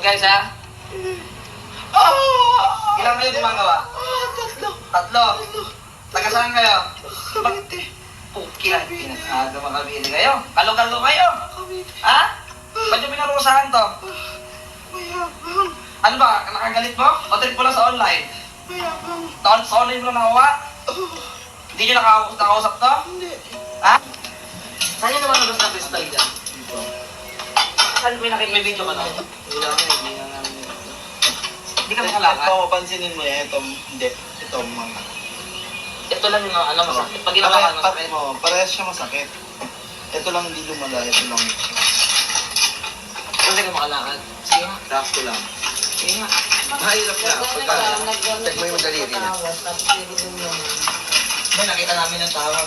guys ha. Ah! Ilang kayo gumagawa? Ah, tatlo. Tatlo. Tatlo. Taga saan kayo? Cavite. Pukilan. Pinag-aga makabili kayo. Kalo-kalo kayo. Cavite. Ha? Ba't yung pinarusahan to? Mayabang. Ano ba? Nakagalit mo? O trip mo lang sa online? Mayabang. Taon sa online mo lang nakuha? Oh, Hindi nyo nakausap, to? hindi. Ha? Saan nyo naman nabas na pistol dyan? Saan may nakita may video ka na? Wala nga, hindi na namin. Hindi ka makalakad. Kung papansinin mo yan, ito, hindi, ito, mga. Ito lang yung ano masakit. Pag Pare, ginawa ka pat masakit. mo, parehas siya masakit. Ito lang hindi lumala, ito lang. Hindi ka makalakad. Sige nga. Sakto lang. Sige nga. Mahirap na, pagka, tag mo yung daliri na. May nakita namin ng tawag.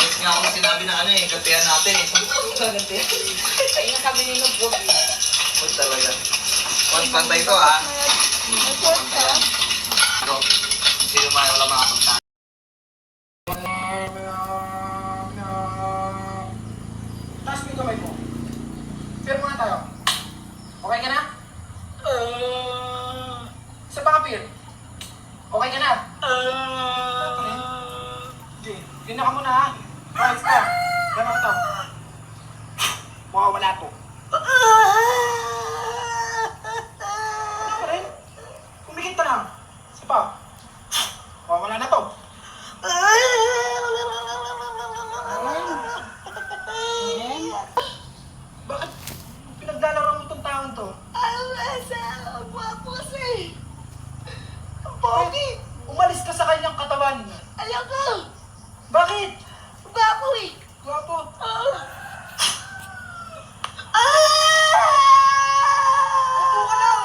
Ayos nga ako sinabi na ano eh, gantihan natin eh. Gantihan. Ayun ang sabi ni Lubog. Huwag talaga. Huwag pantay to ha. Ito. Sino man wala makakanta. Taas mo yung kamay mo. Pero muna tayo. Okay ka na? Sa baka Pir? Okay ka na? Hindi. Tingnan ka muna ha. Right ka. Ganun ka. Mawawala to. Ano pa rin? Kumikit ka lang. Isa pa. Mawawala na to. Bakit pinaglalaro mo itong taon to? Pogi! Umalis ka sa kanyang katawan. Bakit? Gwapo. Upo ka lang.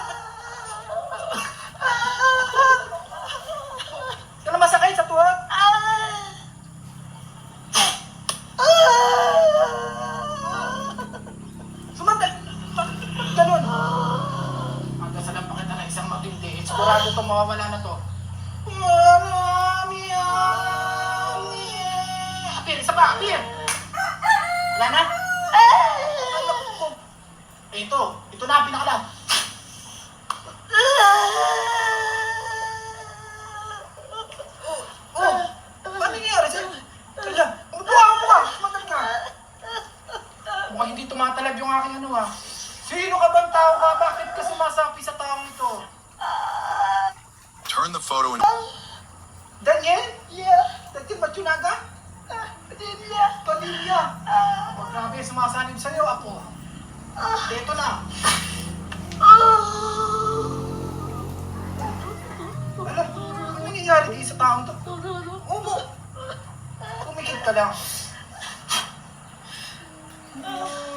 Kailan masakit sa tuhod? Sumantal! Bakit bakit ganun? Magdasalan pa kita ng isang matindi. Sigurado itong mawawala na to. Mami. Apir, isa pa, apir! Wala na? Eh, ito. Ito na, pinakala. Oh, ka. Mukhang hindi tumatalab yung aking ano ah. Sino ka bang tao ka? Bakit ka sumasapi sa the photo in. Daniel? Yeah. Daniel Matsunaga? Ah, Padilla. Padilla. Ah. Oh, grabe, sumasanib sa'yo ako. Ah. Ito na. Ano? Ano nangyayari di sa taong to? Umo. Kumikit ka lang. Nawala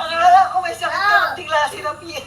Akala ko may sakit ka ng tingla si Rapia.